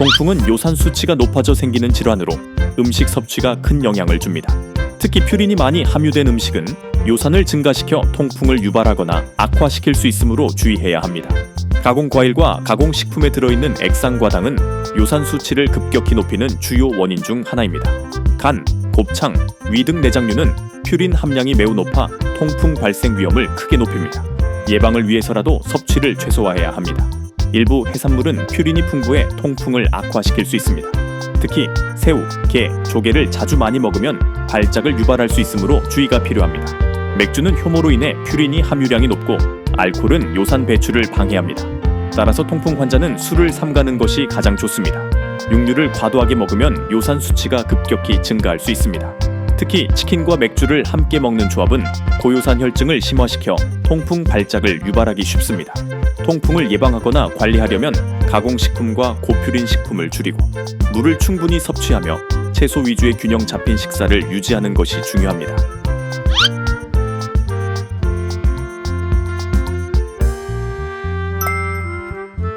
통풍은 요산 수치가 높아져 생기는 질환으로 음식 섭취가 큰 영향을 줍니다. 특히 퓨린이 많이 함유된 음식은 요산을 증가시켜 통풍을 유발하거나 악화시킬 수 있으므로 주의해야 합니다. 가공 과일과 가공 식품에 들어있는 액상과당은 요산 수치를 급격히 높이는 주요 원인 중 하나입니다. 간, 곱창, 위 등 내장류는 퓨린 함량이 매우 높아 통풍 발생 위험을 크게 높입니다. 예방을 위해서라도 섭취를 최소화해야 합니다. 일부 해산물은 퓨린이 풍부해 통풍을 악화시킬 수 있습니다. 특히 새우, 게, 조개를 자주 많이 먹으면 발작을 유발할 수 있으므로 주의가 필요합니다. 맥주는 효모로 인해 퓨린이 함유량이 높고 알코올은 요산 배출을 방해합니다. 따라서 통풍 환자는 술을 삼가는 것이 가장 좋습니다. 육류를 과도하게 먹으면 요산 수치가 급격히 증가할 수 있습니다. 특히 치킨과 맥주를 함께 먹는 조합은 고요산 혈증을 심화시켜 통풍 발작을 유발하기 쉽습니다. 통풍을 예방하거나 관리하려면 가공식품과 고퓨린 식품을 줄이고 물을 충분히 섭취하며 채소 위주의 균형 잡힌 식사를 유지하는 것이 중요합니다.